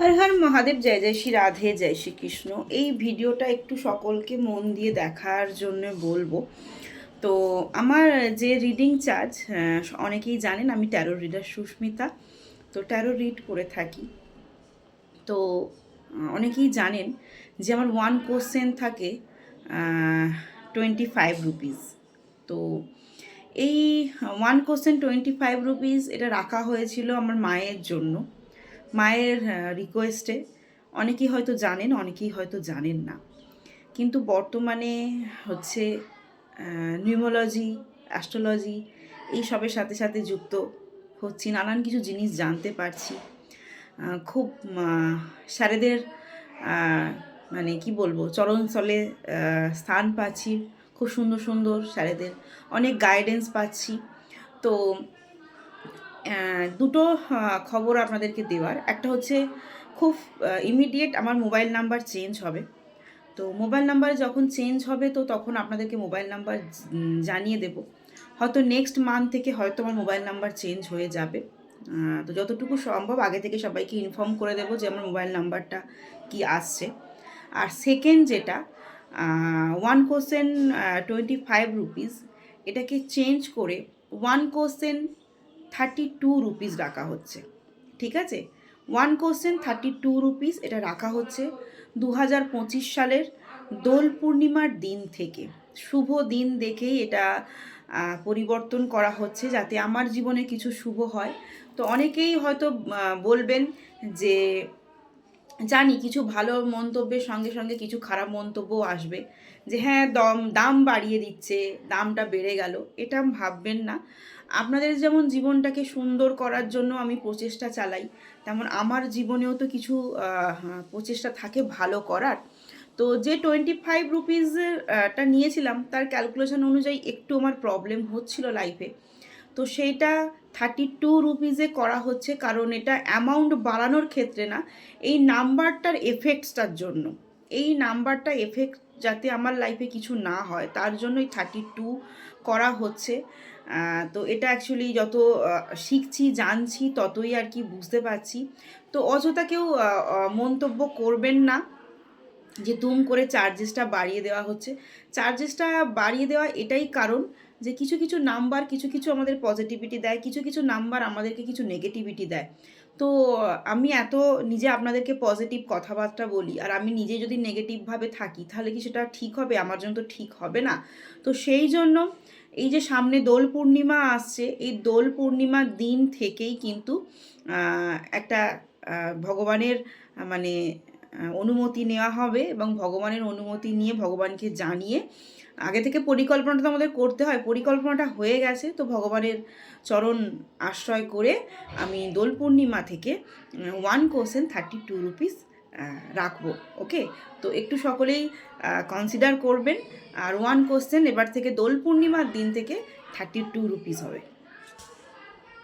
হর হর মহাদেব, জয় জয় শ্রী রাধে, জয় শ্রী কৃষ্ণ। এই ভিডিওটা একটু সকলকে মন দিয়ে দেখার জন্য বলব। তো আমার যে রিডিং চার্জ অনেকেই জানেন আমি ট্যারো রিডার সুস্মিতা। তো ট্যারো রিড করে থাকি। তো অনেকেই জানেন যে আমার ওয়ান কোশ্চেন থাকে টোয়েন্টি ফাইভ রুপিস তো এই one question twenty five rupees এটা রাখা হয়েছিল আমার মায়ের জন্য। মায়ের রিকোয়েস্টে অনেকেই হয়তো জানেন, অনেকেই হয়তো জানেন না। কিন্তু বর্তমানে হচ্ছে নিউমোলজি অ্যাস্ট্রোলজি এই সবের সাথে সাথে যুক্ত হচ্ছি, নানান কিছু জিনিস জানতে পারছি। খুব স্যারেদের মানে কি বলব চরণস্থলে স্থান পাচ্ছি। খুব সুন্দর সুন্দর স্যারেদের অনেক গাইডেন্স পাচ্ছি। তো দুটো খবর আপনাদেরকে দেওয়ার। একটা হচ্ছে, খুব ইমিডিয়েট আমার মোবাইল নাম্বার চেঞ্জ হবে। তো মোবাইল নাম্বার যখন চেঞ্জ হবে, তো তখন আপনাদেরকে মোবাইল নাম্বার জানিয়ে দেব। হয়তো নেক্সট মান্থ থেকে হয়তো আমার মোবাইল নাম্বার চেঞ্জ হয়ে যাবে। তো যতটুকু সম্ভব আগে থেকে সবাইকে ইনফর্ম করে দেবো যে আমার মোবাইল নাম্বারটা কি আসছে। আর সেকেন্ড যেটা one question twenty five rupees এটাকে চেঞ্জ করে one question thirty two rupees রাখা হচ্ছে, ঠিক আছে? One question thirty two rupees এটা রাখা হচ্ছে দু হাজার পঁচিশ সালের দোল পূর্ণিমার দিন থেকে। শুভ দিন দেখেই এটা পরিবর্তন করা হচ্ছে যাতে আমার জীবনে কিছু শুভ হয়। তো অনেকেই হয়তো বলবেন যে জানি কিছু ভালো মন্তব্যের সঙ্গে সঙ্গে কিছু খারাপ মন্তব্যও আসবে। যে হ্যাঁ দম, দাম বাড়িয়ে দিচ্ছে, দামটা বেড়ে গেল, এটা ভাববেন না। আপনাদের যেমন জীবনটাকে সুন্দর করার জন্য আমি প্রচেষ্টা চালাই, তেমন আমার জীবনেও তো কিছু প্রচেষ্টা থাকে ভালো করার। তো যে টোয়েন্টি ফাইভ রুপিসটা নিয়েছিলাম, তার ক্যালকুলেশন অনুযায়ী একটু আমার প্রবলেম হচ্ছিল লাইফে তো সেইটা থার্টি টু রুপিসে করা হচ্ছে, কারণ এটা অ্যামাউন্ট বাড়ানোর ক্ষেত্রে না, এই নাম্বারটার এফেক্টসটার জন্য। এই নাম্বারটা এফেক্ট যাতে আমার লাইফে কিছু না হয়, তার জন্যই থার্টি টু করা হচ্ছে। তো এটা অ্যাকচুয়ালি যত শিখছি, জানছি, ততই আর কি বুঝতে পারছি। তো অযথা কেউ মন্তব্য করবেন না। যে দুম করে চার্জেসটা বাড়িয়ে দেওয়া হচ্ছে। চার্জেসটা বাড়িয়ে দেওয়া এটাই কারণ যে কিছু কিছু নাম্বার কিছু কিছু আমাদের পজিটিভিটি দেয়, কিছু কিছু নাম্বার আমাদেরকে কিছু নেগেটিভিটি দেয়। তো আমি এত নিজে আপনাদেরকে পজিটিভ কথাবার্তা বলি আর আমি নিজে যদি নেগেটিভভাবে থাকি তাহলে কি সেটা ঠিক হবে? আমার জন্য তো ঠিক হবে না। তো সেই জন্য এই যে সামনে দোল পূর্ণিমা আসছে, এই দোল পূর্ণিমার দিন থেকেই কিন্তু একটা ভগবানের মানে অনুমতি নেওয়া হবে এবং ভগবানের অনুমতি নিয়ে ভগবানকে জানিয়ে আগে থেকে পরিকল্পনাটা তো আমাদের করতে হয়। পরিকল্পনাটা হয়ে গেছে, তো ভগবানের চরণ আশ্রয় করে আমি দোল পূর্ণিমা থেকে one question thirty two rupees রাখব ওকে তো একটু সকলেই কনসিডার করবেন। আর ওয়ান কোশ্চেন এবার থেকে দোল পূর্ণিমার দিন থেকে থার্টি টু রুপিস হবে।